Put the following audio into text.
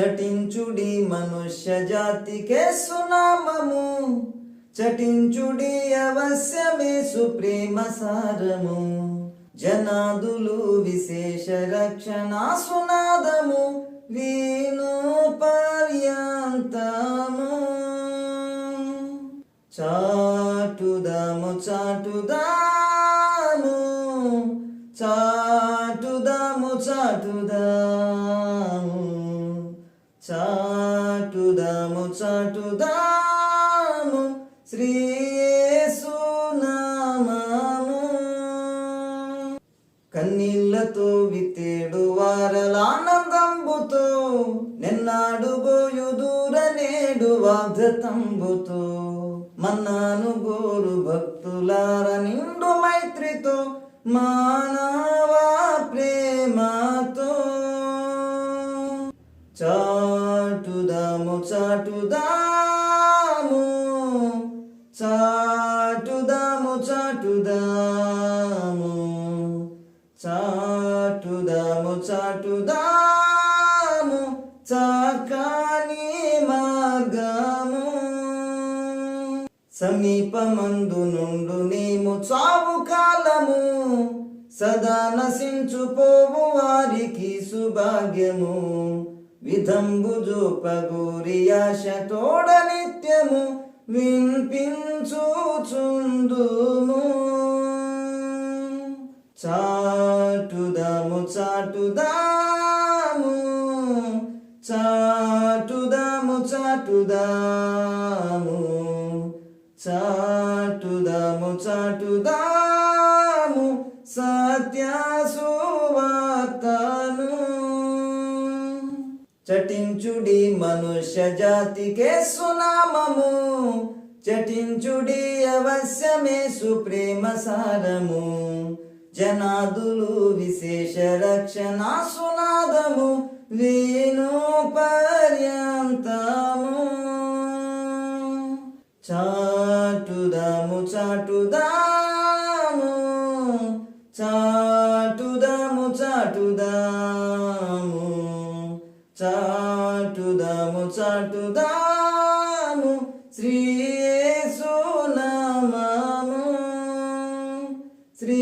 చటించుడి మనుష్య జాతికే సునామము. చటించుడి అవశ్యమే సుప్రేమ సారము. జనాదులు విశేష రక్షణ సునాదము. వీణు పర్యంతము. చాటుదాము చాటుదాము. చాటుదాము చాటుదాము చాటుదాము చాటుదాము శ్రీయేసునామము కన్నీళ్ళతో వితేడు వారలానందంబుతో నిన్నాడు గోయు దూర నేడు వాగ్దతంబుతో మన్నాను గోరు భక్తులార నిండు మైత్రితో మానవ ప్రేమతో. చా చాటుదాము చాటుదాము చాటుదాము చాటుదాము చాటుదాము చాటుదాము చాకాని మార్గము. సమీపమందు నుండు నేము చావు కాలము సదా నశించుపోవు వారికి సుభాగ్యము. విధంబు జోపగూరి ఆశ తోడ నిత్యము వినిపించుచుందుము. చాటుదాము చాటుదాము చాటుదాము చాటుదాము చాటుదాము చాటుదాము. చటించుడి మనుష్య జాతికే సునామము. చటించుడి అవశ్యమే సుప్రేమ సారము. జనాదులు విశేష రక్షణ సునాదము. వేణు పర్యంతము. చాటుదాము చాటుదాము. చాటుదాము చాటుదాము. చాటుదాము చాటుదాము శ్రీయేసు నామాము. శ్రీ